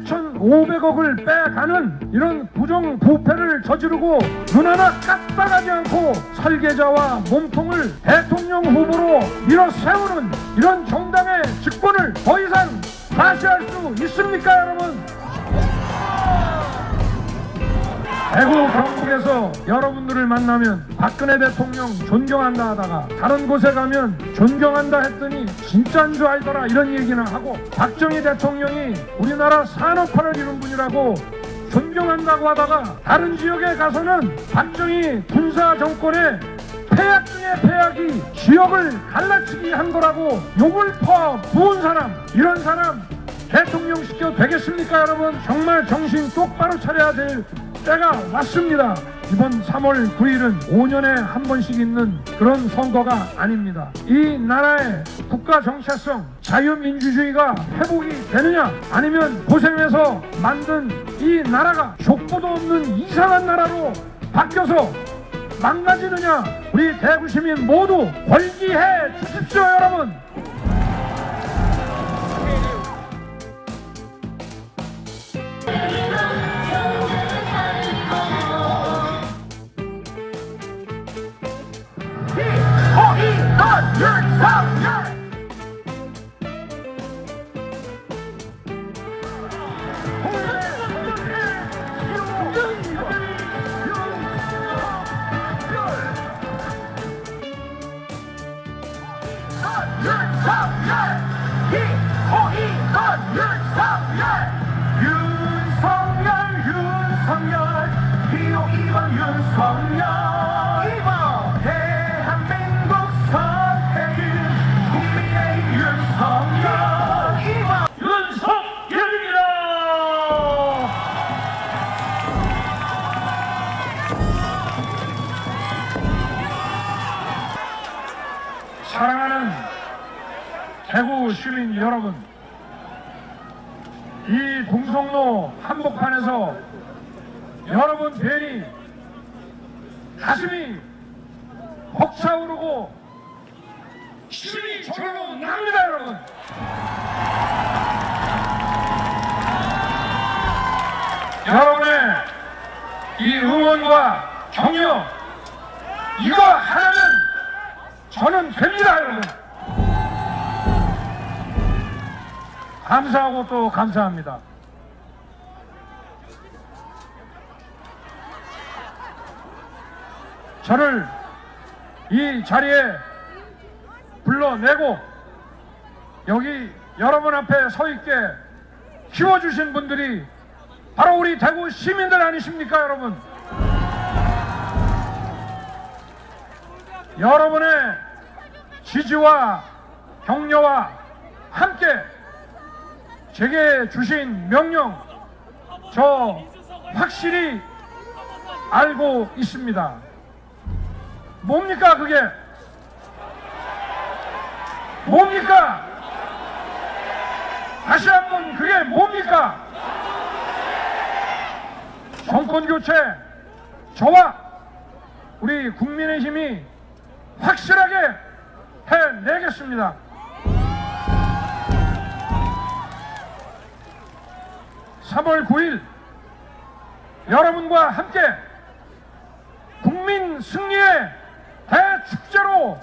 8,500억을 빼가는 이런 부정 부패를 저지르고 눈 하나 깜빡하지 않고 설계자와 몸통을 대통령 후보로 밀어 세우는 이런 정당의 직권을 더 이상 과시할 수 있습니까 여러분? 대구 경북에서 여러분들을 만나면 박근혜 대통령 존경한다 하다가 다른 곳에 가면 존경한다 했더니 진짜인 줄 알더라 이런 얘기는 하고 박정희 대통령이 우리나라 산업화를 이룬 분이라고 존경한다고 하다가 다른 지역에 가서는 박정희 군사 정권의 폐약 중에 폐약이 지역을 갈라치기 한 거라고 욕을 퍼 부은 사람 이런 사람 대통령 시켜 되겠습니까 여러분? 정말 정신 똑바로 차려야 될 때가 왔습니다. 이번 3월 9일은 5년에 한 번씩 있는 그런 선거가 아닙니다. 이 나라의 국가 정체성 자유민주주의가 회복이 되느냐 아니면 고생해서 만든 이 나라가 족보도 없는 이상한 나라로 바뀌어서 망가지느냐 우리 대구 시민 모두 권기해 주십시오 여러분 허이 저는 됩니다, 여러분. 감사하고 또 감사합니다. 저를 이 자리에 불러내고 여기 여러분 앞에 서 있게 키워주신 분들이 바로 우리 대구 시민들 아니십니까, 여러분? 여러분의 지지와 격려와 함께 제게 주신 명령 저 확실히 알고 있습니다. 뭡니까 그게? 뭡니까? 다시 한번 그게 뭡니까? 정권 교체 저와 우리 국민의힘이 확실하게 해내겠습니다. 삼월 9일 여러분과 함께 국민 승리의 대축제로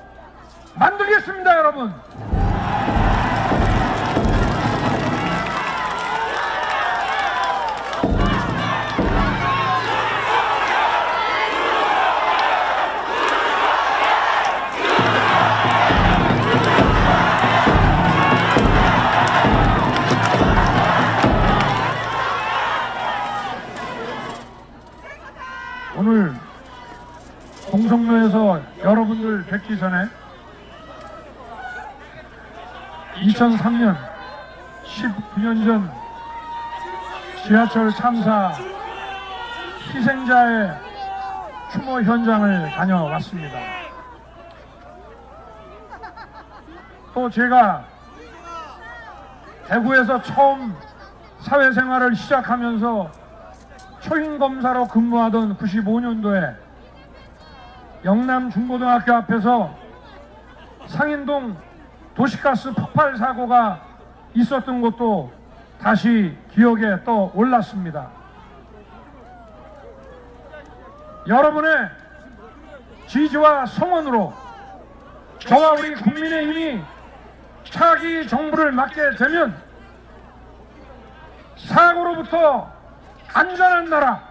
만들겠습니다, 여러분. 동성로에서 여러분들 뵙기 전에 2003년 19년 전 지하철 참사 희생자의 추모 현장을 다녀왔습니다. 또 제가 대구에서 처음 사회생활을 시작하면서 초임검사로 근무하던 95년도에 영남 중고등학교 앞에서 상인동 도시가스 폭발 사고가 있었던 것도 다시 기억에 떠 올랐습니다. 여러분의 지지와 성원으로 저와 우리 국민의 힘이 차기 정부를 맡게 되면 사고로부터 안전한 나라,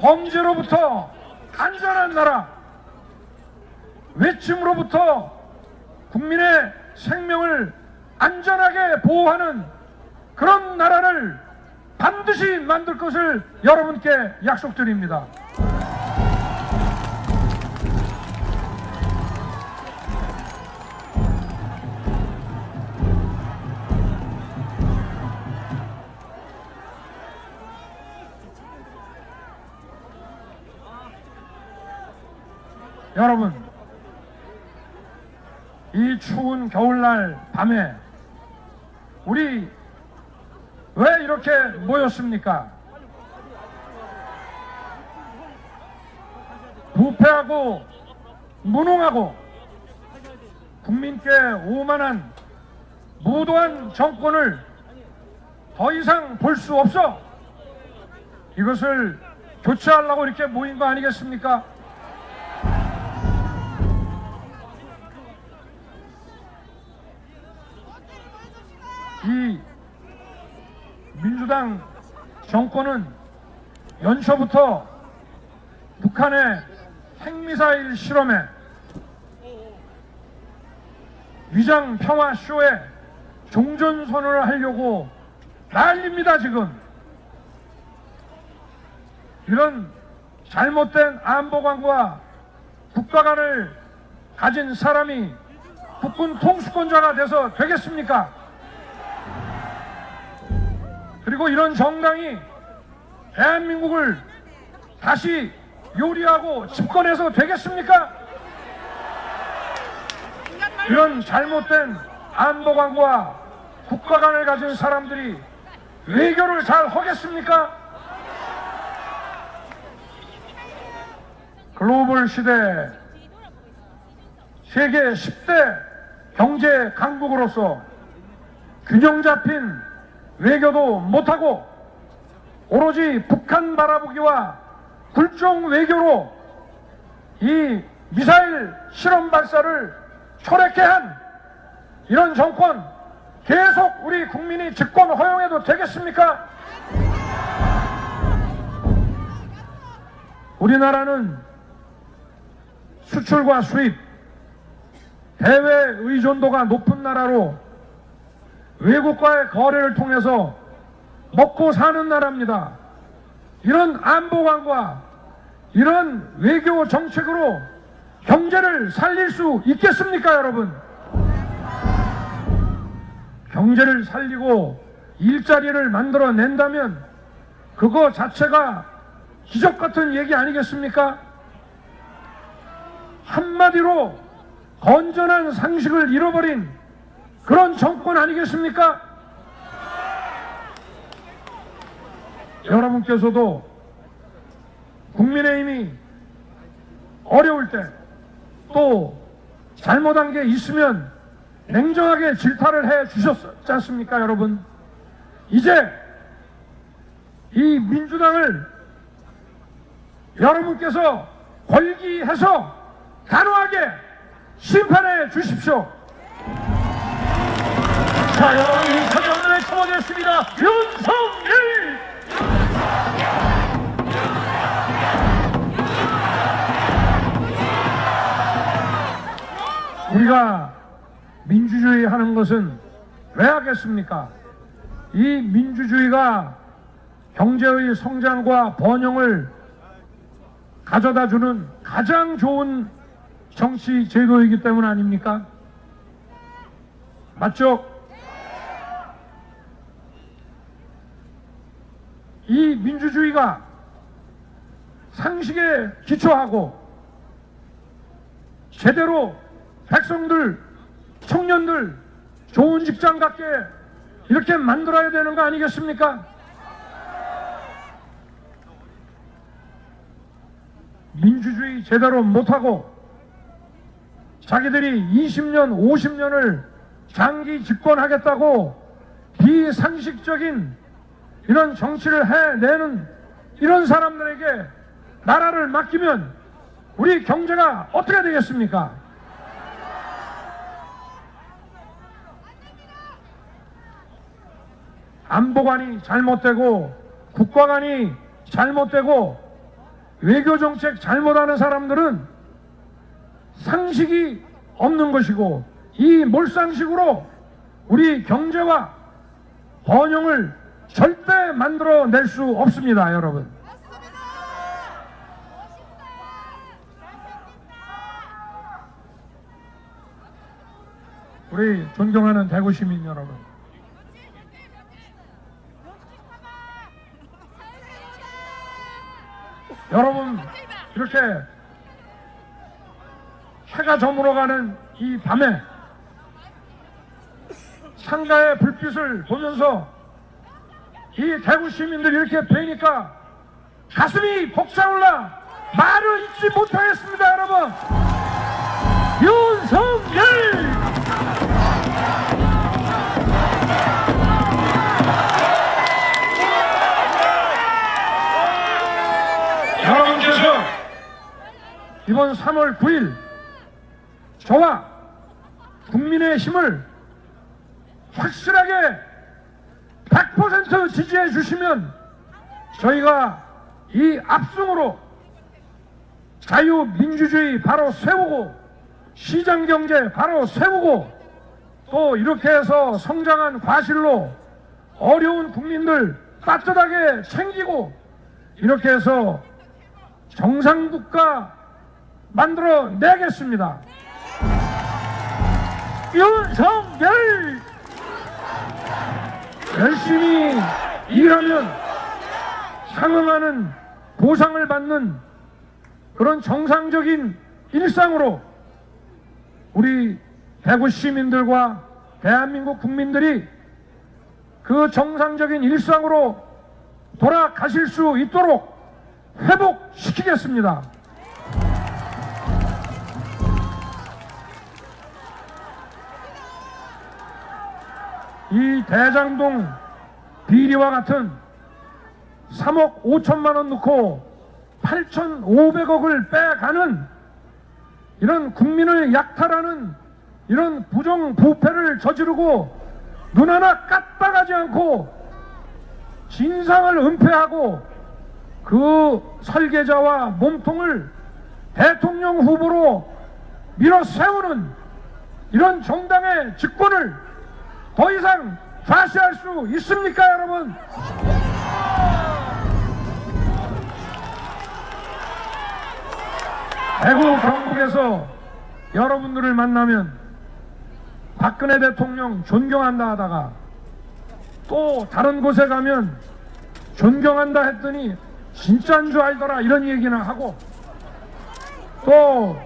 범죄로부터 안전한 나라, 외침으로부터 국민의 생명을 안전하게 보호하는 그런 나라를 반드시 만들 것을 여러분께 약속드립니다. 여러분, 이 추운 겨울날 밤에 우리 왜 이렇게 모였습니까? 부패하고 무능하고 국민께 오만한 무도한 정권을 더 이상 볼 수 없어 이것을 교체하려고 이렇게 모인 거 아니겠습니까? 이 민주당 정권은 연초부터 북한의 핵미사일 실험에 위장 평화 쇼에 종전 선언을 하려고 난립니다 지금 이런 잘못된 안보 관과 국가관을 가진 사람이 국군 통수권자가 돼서 되겠습니까? 그리고 이런 정당이 대한민국을 다시 요리하고 집권해서 되겠습니까? 이런 잘못된 안보관과 국가관을 가진 사람들이 외교를 잘 하겠습니까? 글로벌 시대 세계 10대 경제 강국으로서 균형 잡힌 외교도 못하고 오로지 북한 바라보기와 굴종 외교로 이 미사일 실험 발사를 초래케 한 이런 정권 계속 우리 국민이 집권 허용해도 되겠습니까? 우리나라는 수출과 수입, 대외 의존도가 높은 나라로 외국과의 거래를 통해서 먹고 사는 나라입니다. 이런 안보관과 이런 외교 정책으로 경제를 살릴 수 있겠습니까, 여러분? 경제를 살리고 일자리를 만들어 낸다면 그거 자체가 기적 같은 얘기 아니겠습니까? 한마디로 건전한 상식을 잃어버린 그런 정권 아니겠습니까? 여러분께서도 국민의힘이 어려울 때 또 잘못한 게 있으면 냉정하게 질타를 해 주셨지 않습니까, 여러분? 이제 이 민주당을 여러분께서 권기해서 단호하게 심판해 주십시오. 자, 여러분, 윤석열을 쳐보겠습니다. 윤석열! 우리가 민주주의 하는 것은 왜 하겠습니까? 이 민주주의가 경제의 성장과 번영을 가져다 주는 가장 좋은 정치 제도이기 때문 아닙니까? 맞죠? 이 민주주의가 상식에 기초하고 제대로 백성들, 청년들 좋은 직장 갖게 이렇게 만들어야 되는 거 아니겠습니까? 민주주의 제대로 못하고 자기들이 20년, 50년을 장기 집권하겠다고 비상식적인 이런 정치를 해내는 이런 사람들에게 나라를 맡기면 우리 경제가 어떻게 되겠습니까? 안보관이 잘못되고 국가관이 잘못되고 외교정책 잘못하는 사람들은 상식이 없는 것이고 이 몰상식으로 우리 경제와 번영을 절대 만들어낼 수 없습니다 여러분. 우리 존경하는 대구 시민 여러분. 여러분 이렇게 해가 저물어가는 이 밤에 창가의 불빛을 보면서 이 대구 시민들이 이렇게 뵈니까 가슴이 벅차올라 말을 잊지 못하겠습니다 여러분 윤석열! 여러분께서 이번 3월 9일 저와 국민의 힘을 확실하게 100% 지지해 주시면 저희가 이 압승으로 자유민주주의 바로 세우고 시장경제 바로 세우고 또 이렇게 해서 성장한 과실로 어려운 국민들 따뜻하게 챙기고 이렇게 해서 정상국가 만들어 내겠습니다. 윤석열! 열심히 일하면 상응하는 보상을 받는 그런 정상적인 일상으로 우리 대구 시민들과 대한민국 국민들이 그 정상적인 일상으로 돌아가실 수 있도록 회복시키겠습니다. 이 대장동 비리와 같은 3억 5천만 원 넣고 8,500억을 빼가는 이런 국민을 약탈하는 이런 부정부패를 저지르고 눈 하나 까딱하지 않고 진상을 은폐하고 그 설계자와 몸통을 대통령 후보로 밀어 세우는 이런 정당의 직권을 더 이상 좌시할 수 있습니까, 여러분? 대구 경북에서 여러분들을 만나면 박근혜 대통령 존경한다 하다가 또 다른 곳에 가면 존경한다 했더니 진짜인 줄 알더라 이런 얘기나 하고 또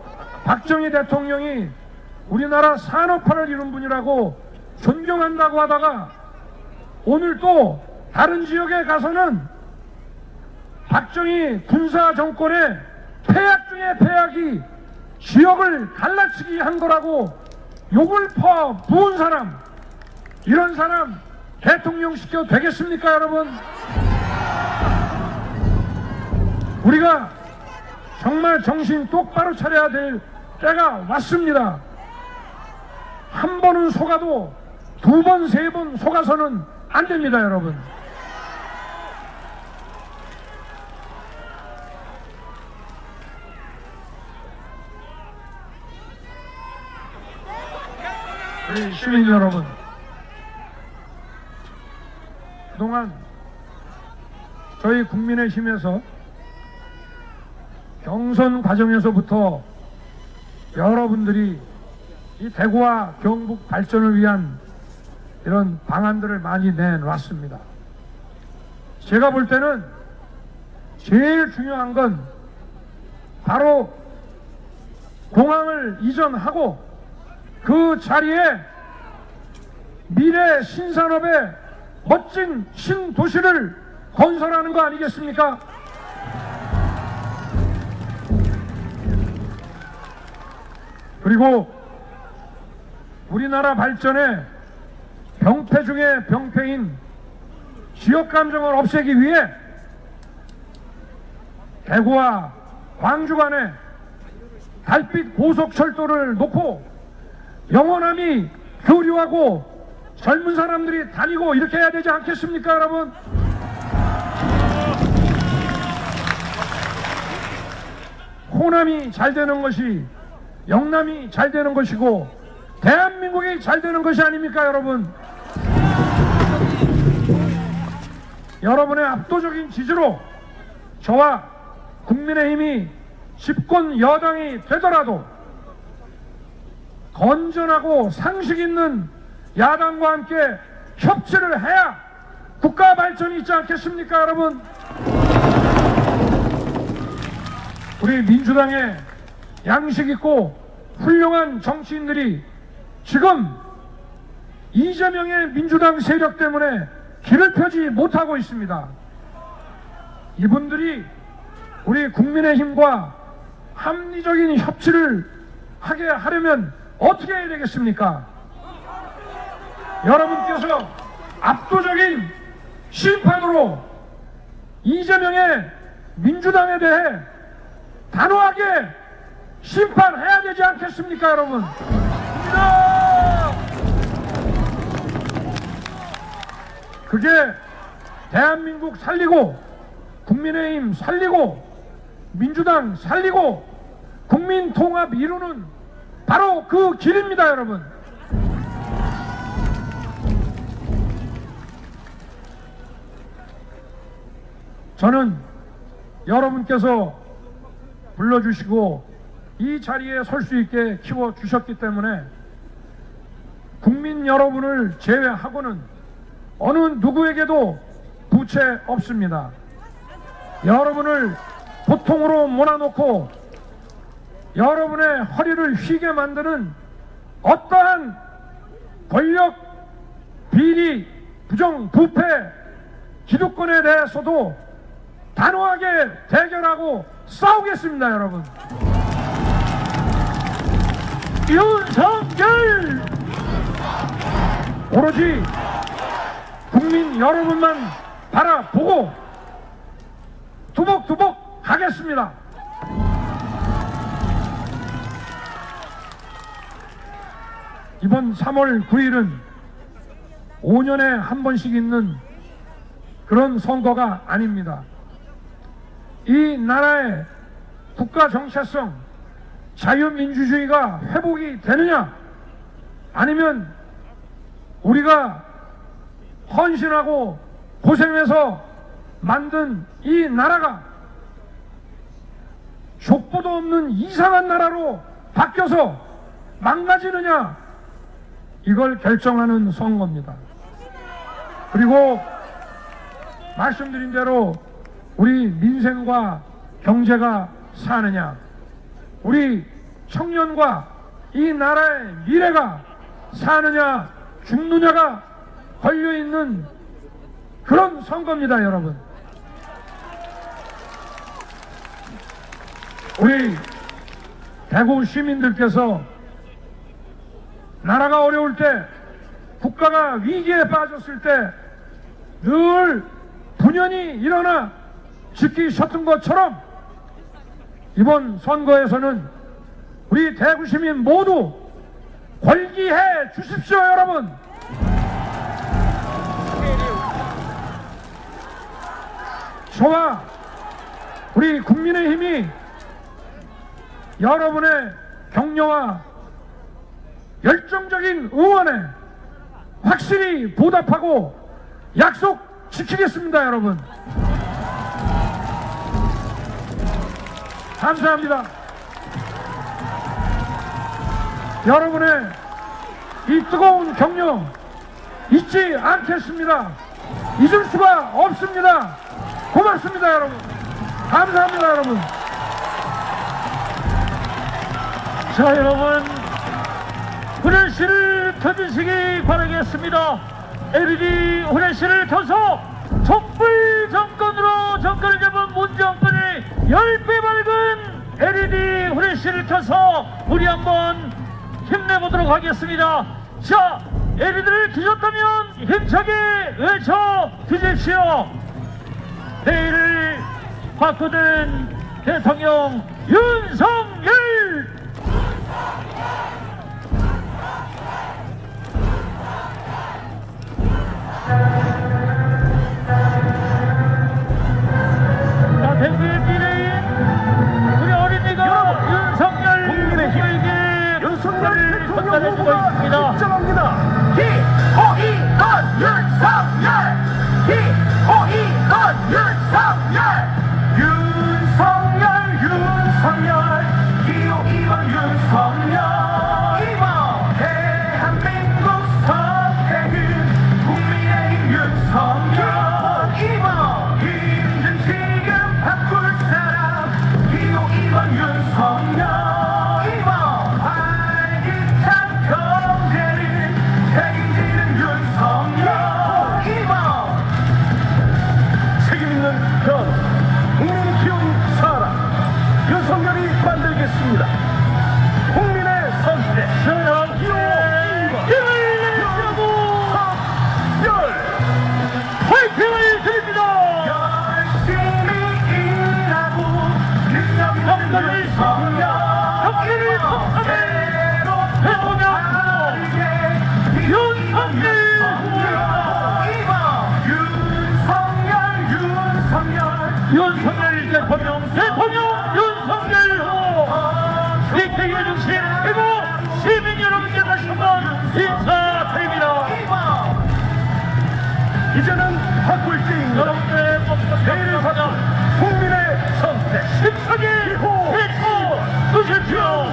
박정희 대통령이 우리나라 산업화를 이룬 분이라고 존경한다고 하다가 오늘 또 다른 지역에 가서는 박정희 군사 정권의 폐약 중에 폐약이 지역을 갈라치기 한 거라고 욕을 퍼 부은 사람 이런 사람 대통령 시켜 되겠습니까 여러분? 우리가 정말 정신 똑바로 차려야 될 때가 왔습니다. 한 번은 속아도 두 번, 세 번 속아서는 안 됩니다, 여러분. 우리 시민 여러분, 그동안 저희 국민의힘에서 경선 과정에서부터 여러분들이 이 대구와 경북 발전을 위한 이런 방안들을 많이 내놨습니다. 제가 볼 때는 제일 중요한 건 바로 공항을 이전하고 그 자리에 미래 신산업의 멋진 신도시를 건설하는 거 아니겠습니까? 그리고 우리나라 발전에 중에 병폐인 지역 감정을 없애기 위해 대구와 광주 간에 달빛 고속철도를 놓고 영원함이 교류하고 젊은 사람들이 다니고 이렇게 해야 되지 않겠습니까 여러분? 호남이 잘 되는 것이 영남이 잘 되는 것이고 대한민국이 잘 되는 것이 아닙니까 여러분? 여러분의 압도적인 지지로 저와 국민의힘이 집권 여당이 되더라도 건전하고 상식 있는 야당과 함께 협치를 해야 국가 발전이 있지 않겠습니까 여러분? 우리 민주당의 양식 있고 훌륭한 정치인들이 지금 이재명의 민주당 세력 때문에 길을 펴지 못하고 있습니다. 이분들이 우리 국민의힘과 합리적인 협치를 하게 하려면 어떻게 해야 되겠습니까? 여러분께서 압도적인 심판으로 이재명의 민주당에 대해 단호하게 심판해야 되지 않겠습니까, 여러분? 그게 대한민국 살리고 국민의힘 살리고 민주당 살리고 국민 통합 이루는 바로 그 길입니다, 여러분. 저는 여러분께서 불러주시고 이 자리에 설 수 있게 키워 주셨기 때문에 국민 여러분을 제외하고는 어느 누구에게도 부채 없습니다. 여러분을 보통으로 몰아놓고 여러분의 허리를 휘게 만드는 어떠한 권력 비리 부정 부패 기득권에 대해서도 단호하게 대결하고 싸우겠습니다 여러분 윤석열 오로지 국민 여러분만 바라보고 두벅두벅 하겠습니다 이번 3월 9일은 5년에 한 번씩 있는 그런 선거가 아닙니다. 이 나라의 국가 정체성, 자유민주주의가 회복이 되느냐, 아니면 우리가 헌신하고 고생해서 만든 이 나라가 족보도 없는 이상한 나라로 바뀌어서 망가지느냐, 이걸 결정하는 선거입니다. 그리고 말씀드린 대로 우리 민생과 경제가 사느냐, 우리 청년과 이 나라의 미래가 사느냐, 죽느냐가 걸려 있는 그런 선거입니다, 여러분. 우리 대구 시민들께서 나라가 어려울 때, 국가가 위기에 빠졌을 때 늘 분연히 일어나 지키셨던 것처럼 이번 선거에서는 우리 대구 시민 모두 권기해 주십시오, 여러분. 저와 우리 국민의 힘이 여러분의 격려와 열정적인 응원에 확실히 보답하고 약속 지키겠습니다, 여러분. 감사합니다. 여러분의 이 뜨거운 격려 잊지 않겠습니다. 잊을 수가 없습니다. 고맙습니다 여러분. 감사합니다 여러분. 자 여러분. 후레시를 켜주시기 바라겠습니다. LED 후레시를 켜서 촛불 정권으로 정권을 잡은 문정권의 10배 밝은 LED 후레시를 켜서 우리 한번 힘내보도록 하겠습니다. 자 LED를 켜셨다면 힘차게 외쳐 주십시오. 회의를 화투된 대통령 윤석 여러분들의 내일을 받아 국민의 선택. 14기 1호 1호 누십시오?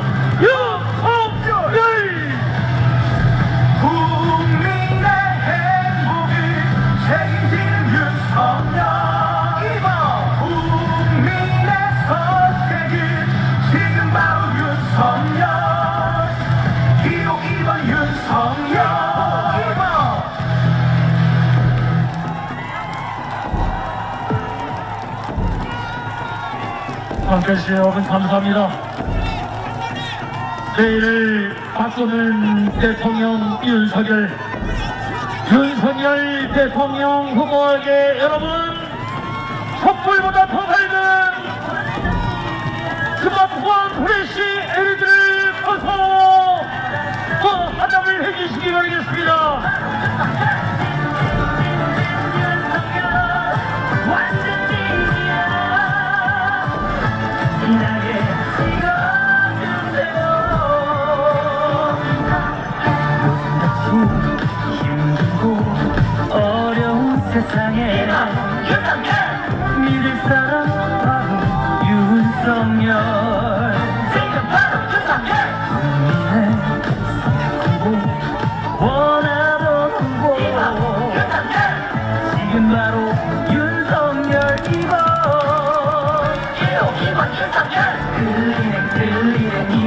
대시 여러분 감사합니다. 내일을 바꾸는 대통령 윤석열 윤석열 대통령 후보에게 여러분 촛불보다 더 밝은 스마트폰 플래시 LED를 꺼서 그 화답을 해주시기 바라겠습니다.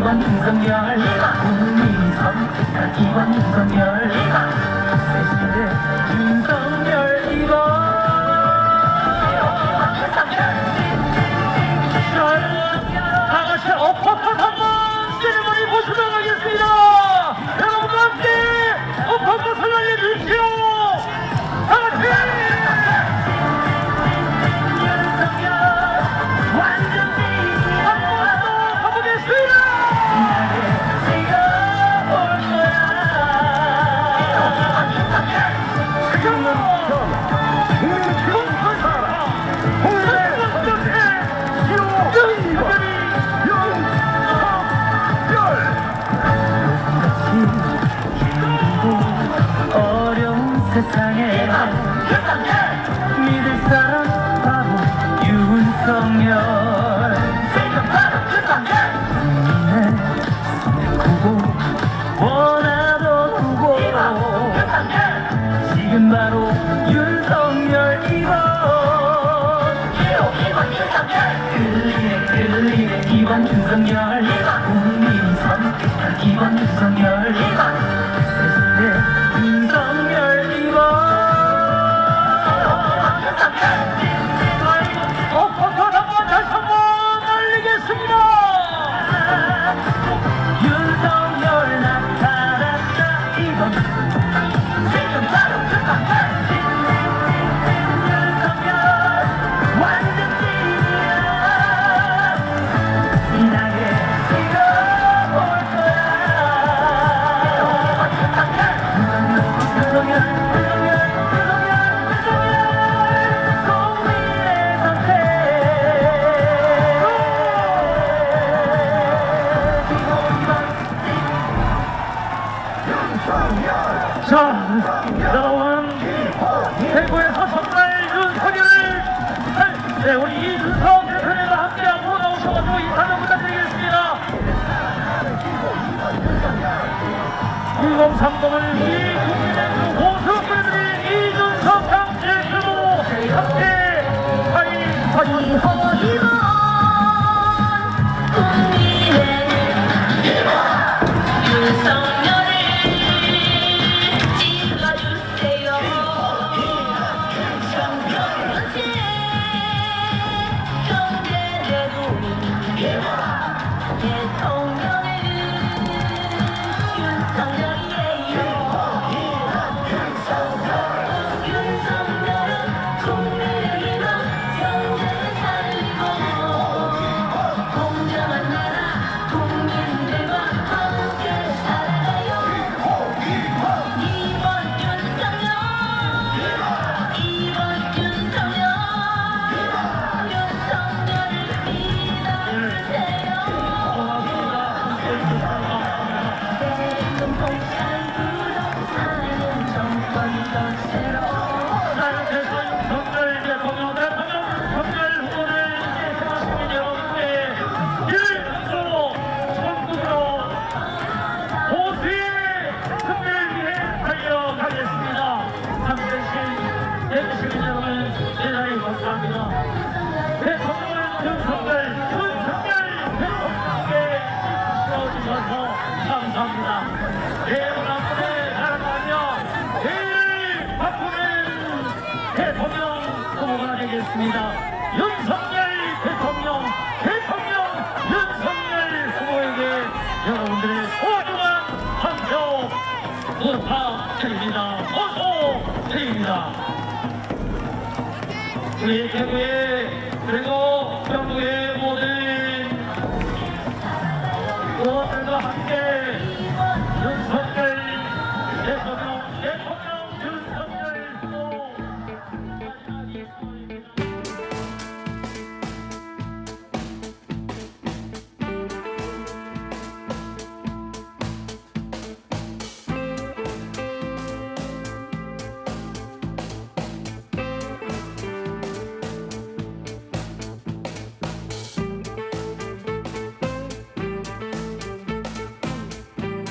이번 이성열. 국민선. 이번 이성열. 새시대 윤성열 이번. 다 같이 엎어서 한번. 세레머니 보시도록 하겠습니다. Thank you. 네, 우리 이준석 대표님과 함께 앞으로 나오셔가지고 인사 좀 부탁드리겠습니다. 1030을 위해 윤석열 대통령, 대통령 윤석열 후보에게 여러분들의 소중한 한표 부탁드립니다. 어서 드립니다. 우리 대구의